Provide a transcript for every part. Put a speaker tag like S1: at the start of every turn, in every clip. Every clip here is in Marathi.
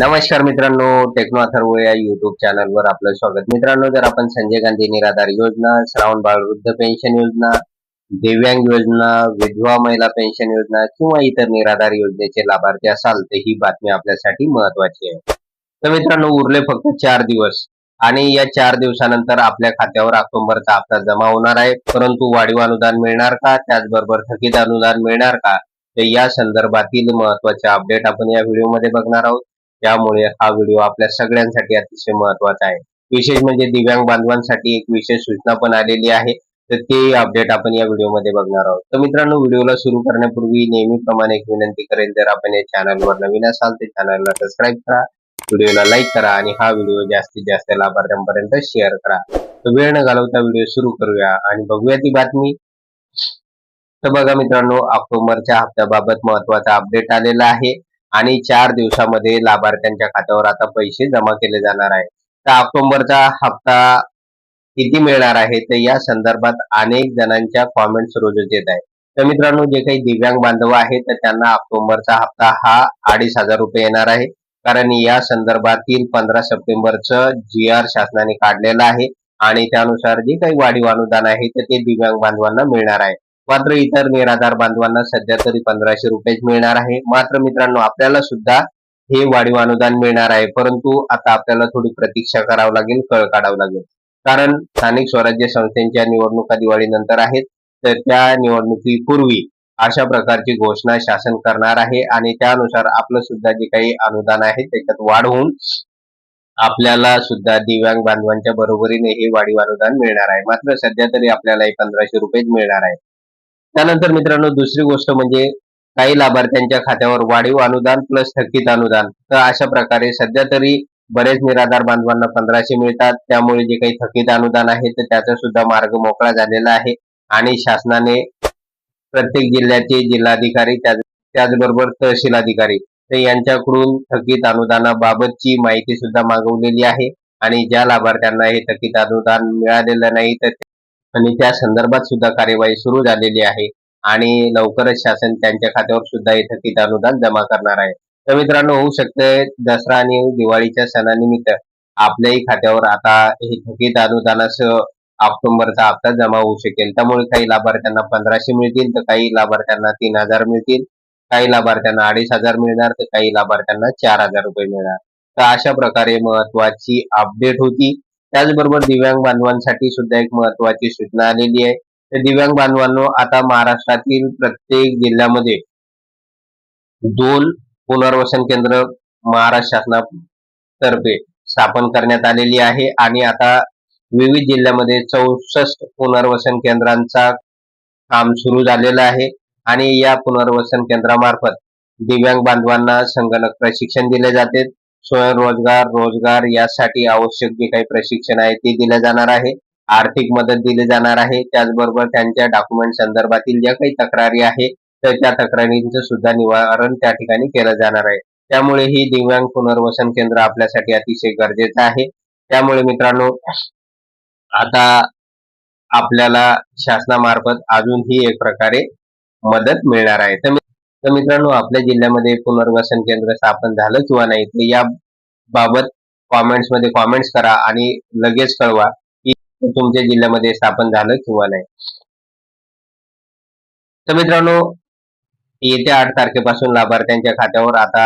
S1: नमस्कार मित्रांनो टेक्नो अथर्व या युट्यूब चॅनलवर आपलं स्वागत. मित्रांनो जर आपण संजय गांधी निराधार योजना श्रावण बाळ वृद्ध पेन्शन योजना दिव्यांग योजना विधवा महिला पेन्शन योजना किंवा इतर निराधार योजनेचे लाभार्थी असाल तर ही बातमी आपल्यासाठी महत्वाची आहे. तर मित्रांनो उरले फक्त चार दिवस आणि या चार दिवसानंतर आपल्या खात्यावर ऑक्टोबरचा हप्ता जमा होणार आहे. परंतु वाढीव अनुदान मिळणार का? त्याचबरोबर थकीत अनुदान मिळणार का? तर या संदर्भातील महत्त्वाचे अपडेट आपण या व्हिडिओमध्ये बघणार आहोत. त्यामुळे हा व्हिडिओ आपल्या सगळ्यांसाठी अतिशय महत्त्वाचा आहे. विशेष म्हणजे दिव्यांग बांधवांसाठी एक विशेष सूचना पण आलेली आहे. तर ते अपडेट आपण या व्हिडिओमध्ये बघणार आहोत. तर मित्रांनो व्हिडिओला सुरू करण्यापूर्वी नेहमीप्रमाणे एक विनंती करेल जर आपण या चॅनलवर नवीन असाल तर चॅनलला सबस्क्राईब करा व्हिडिओला लाईक करा आणि हा व्हिडिओ जास्तीत जास्त लाभार्थ्यांपर्यंत शेअर करा. तर वेळ न घालवता व्हिडिओ सुरू करूया आणि बघूया ती बातमी. तर बघा मित्रांनो ऑक्टोबरच्या हप्त्याबाबत महत्त्वाचा अपडेट आलेला आहे. आणि चार दिवसामध्ये लाभार्थ्यांच्या खात्यावर आता पैसे जमा केले जाणार आहे तर ऑक्टोबरचा हप्ता किती मिळणार आहे? तर या संदर्भात अनेक जणांच्या कॉमेंट्स रोजच येत आहे तर मित्रांनो जे काही दिव्यांग बांधव आहेत तर त्यांना ऑक्टोबरचा हप्ता हा अडीच हजार रुपये येणार आहे. कारण या संदर्भातील पंधरा सप्टेंबरचं जी आर शासनाने काढलेलं आहे. आणि त्यानुसार जे काही वाढीव अनुदान आहे तर ते दिव्यांग बांधवांना मिळणार आहे. मात्र इतर निराधार बांधवांना सध्या तरी पंधराशे रुपयेच मिळणार आहे. मात्र मित्रांनो आपल्याला सुद्धा हे वाढीव अनुदान मिळणार आहे. परंतु आता आपल्याला थोडी प्रतीक्षा करावं लागेल कळ काढावं लागेल. कारण स्थानिक स्वराज्य संस्थेच्या निवडणुका दिवाळीनंतर आहेत. तर त्या निवडणुकीपूर्वी अशा प्रकारची घोषणा शासन करणार आहे आणि त्यानुसार आपलं सुद्धा जे काही अनुदान आहे त्याच्यात वाढ होऊन आपल्याला सुद्धा दिव्यांग बांधवांच्या बरोबरीने हे वाढीव अनुदान मिळणार आहे. मात्र सध्या तरी आपल्याला हे पंधराशे रुपयेच मिळणार आहे. त्यानंतर मित्रांनो दुसरी गोष्ट म्हणजे काही लाभार्थ्यांच्या खात्यावर वाढीव अनुदान प्लस थकीत अनुदान. तर अशा प्रकारे सध्या तरी बरेच निराधार बांधवांना पंधराशे मिळतात. त्यामुळे जे काही थकीत अनुदान आहे तर त्याचा सुद्धा मार्ग मोकळा झालेला आहे. आणि शासनाने प्रत्येक जिल्ह्याचे जिल्हाधिकारी त्याचबरोबर तहसील अधिकारी तर यांच्याकडून थकीत अनुदानाबाबतची माहिती सुद्धा मागवलेली आहे. आणि ज्या लाभार्थ्यांना हे थकीत अनुदान मिळालेलं नाही तर आणि त्या संदर्भात सुद्धा कार्यवाही सुरू झालेली आहे. आणि लवकरच शासन त्यांच्या खात्यावर सुद्धा हे थकीत अनुदान जमा करणार आहे. तर मित्रांनो होऊ शकते दसरा आणि दिवाळीच्या सणानिमित्त आपल्याही खात्यावर आता हे थकीत अनुदानासह ऑक्टोबरचा हप्ता जमा होऊ शकेल. त्यामुळे काही लाभार्थ्यांना पंधराशे मिळतील तर काही लाभार्थ्यांना तीन हजार मिळतील काही लाभार्थ्यांना अडीच हजार मिळणार तर काही लाभार्थ्यांना चार हजार रुपये मिळणार. तर अशा प्रकारे महत्वाची अपडेट होती. त्याचबरोबर दिव्यांग बांधवांसाठी सुद्धा एक महत्वाची सूचना आलेली आहे. तर दिव्यांग बांधवांनो आता महाराष्ट्रातील प्रत्येक जिल्ह्यामध्ये दोन पुनर्वसन केंद्र महाराष्ट्र शासनातर्फे स्थापन करण्यात आलेली आहे आणि आता विविध जिल्ह्यामध्ये चौसष्ट पुनर्वसन केंद्रांचा काम सुरू झालेलं आहे आणि या पुनर्वसन केंद्रामार्फत दिव्यांग बांधवांना संगणक प्रशिक्षण दिले जाते. स्वयंरोजगार रोजगार यासाठी आवश्यक जे काही प्रशिक्षण आहे ते दिलं जाणार आहे. आर्थिक मदत दिली जाणार आहे. त्याचबरोबर त्यांच्या डॉक्युमेंट संदर्भातील ज्या काही तक्रारी आहे तर त्या तक्रारींचं सुद्धा निवारण त्या ठिकाणी केलं जाणार आहे. त्यामुळे ही दिव्यांग पुनर्वसन केंद्र आपल्यासाठी अतिशय गरजेचं आहे. त्यामुळे मित्रांनो आता आपल्याला शासनामार्फत अजूनही एक प्रकारे मदत मिळणार आहे. तर तर मित्रांनो आपल्या जिल्ह्यामध्ये पुनर्वसन केंद्र स्थापन झालं किंवा नाही तर या बाबत कॉमेंट्समध्ये कॉमेंट्स करा आणि लगेच कळवा की तुमच्या जिल्ह्यामध्ये स्थापन झालं किंवा नाही. तर मित्रांनो येत्या आठ तारखेपासून लाभार्थ्यांच्या खात्यावर आता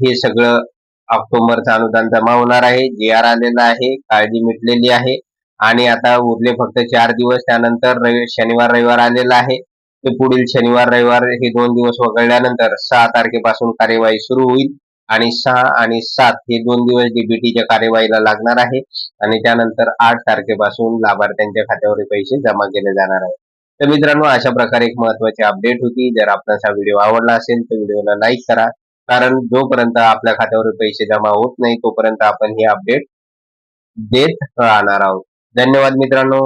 S1: हे सगळं ऑक्टोबरचं अनुदान जमा होणार आहे. जी आर आलेला आहे काळजी मिटलेली आहे. आणि आता उरले फक्त चार दिवस त्यानंतर रवि शनिवार रविवार आलेला आहे. ते पुढील शनिवार रविवार हे दोन दिवस वगळल्यानंतर सहा तारखेपासून कार्यवाही सुरू होईल आणि सहा आणि सात हे दोन दिवस डीबीटीच्या कार्यवाहीला लागणार आहे आणि त्यानंतर आठ तारखेपासून लाभार्थ्यांच्या खात्यावर पैसे जमा केले जाणार आहे तर मित्रांनो अशा प्रकारे एक महत्वाची अपडेट होती. जर आपण हा व्हिडिओ आवडला असेल तर व्हिडिओला लाईक करा. कारण जोपर्यंत आपल्या खात्यावर पैसे जमा होत नाही तोपर्यंत आपण ही अपडेट देत राहणार आहोत. धन्यवाद मित्रांनो.